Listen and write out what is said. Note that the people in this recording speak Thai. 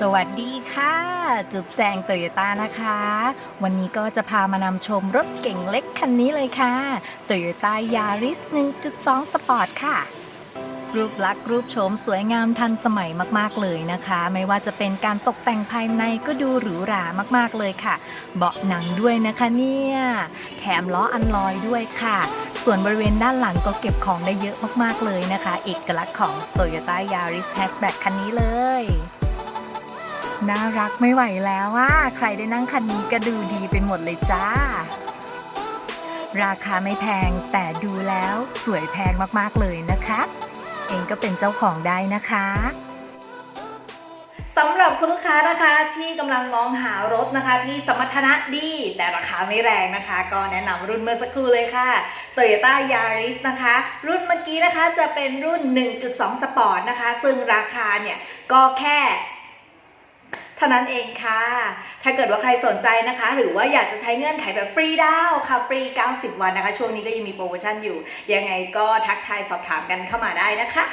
สวัสดีค่ะ จุ๊บแจงโตโยต้านะคะ วันนี้ก็จะพามานำชมรถเก่งเล็กคันนี้เลยค่ะ Toyota Yaris 1.2 Sport ค่ะ รูปลักษณ์รูปโฉมสวยงามทันสมัยมากๆเลยนะคะ ไม่ว่าจะเป็นการตกแต่งภายในก็ดูหรูหรามากๆเลยค่ะ เบาะหนังด้วยนะคะเนี่ย แถมล้ออันลอยด้วยค่ะส่วนบริเวณด้านหลังก็เก็บของได้เยอะมากๆเลยนะคะ เอกลักษณ์ของ Toyota Yaris Hatchback คันนี้เลย น่ารักไม่ไหวแล้วว่าใครได้นั่งคันนี้ก็ดูดีเป็นหมดเลยจ้า ราคาไม่แพงแต่ดูแล้วสวยแพงมากๆเลยนะคะ เองก็เป็นเจ้าของได้นะคะสำหรับคุณลูกค้านะคะที่กำลังมองหารถนะคะ ที่สมรรถนะดี แต่ราคาไม่แรงนะคะ ก็แนะนำรุ่นเมื่อสักครู่เลยค่ะ Toyota Yaris นะคะ รุ่นเมื่อกี้นะคะจะเป็นรุ่น 1.2 Sport นะคะ ซึ่งราคาเนี่ยก็แค่ เท่านั้นเองค่ะ ถ้าเกิดว่าใครสนใจนะคะ หรือว่าอยากจะใช้เงื่อนไขแบบฟรีดาวน์ค่ะ ฟรี 90 วันนะคะ ช่วงนี้ก็ยังมีโปรโมชั่นอยู่ ยังไงก็ทักทายสอบถามกันเข้ามาได้นะคะ